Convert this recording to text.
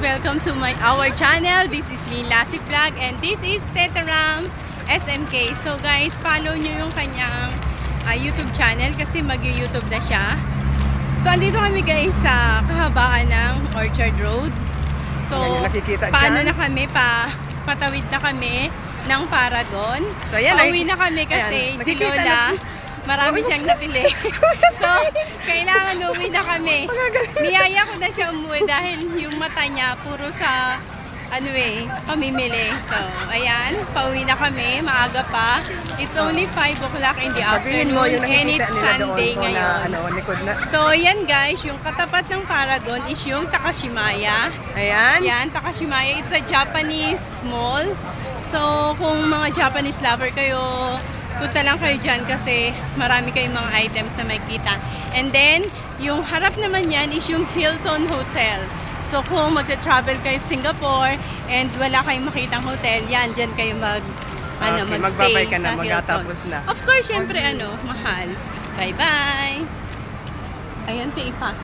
Welcome to my our channel. This is Lynn Lassie Vlog and this is Setaram SMK. So guys, follow nyo yung kanyang ah, YouTube channel kasi mag-YouTube na siya. So andito kami guys sa kahabaan ng Orchard Road. So nakikita paano dyan. na kami pa patawid na kami ng Paragon. So, yan, Pauwi na kami kasi Ayan, si Lola na- marami siyang napili. so, kailangan uwi na kami. Niyaya ko na siya umuwi dahil yung mata niya puro sa ano eh, pamimili. So, ayan, pauwi na kami, maaga pa. It's only 5 o'clock in the Sabihin mo afternoon yung and nakikita it's nila doon Sunday po na ngayon. ano, likod na. So, yan guys, yung katapat ng Paragon is yung Takashimaya. Ayan. Yan, Takashimaya. It's a Japanese mall. So, kung mga Japanese lover kayo, punta lang kayo dyan kasi marami kayong mga items na makikita. And then, yung harap naman yan is yung Hilton Hotel. So, kung magta-travel kayo Singapore and wala kayong makitang hotel, yan, dyan kayo mag, ano, Okay, magstay magbabay ka na, sa Hilton. na. Of course, syempre, ano, mahal. Bye-bye! Ayan, tiipas.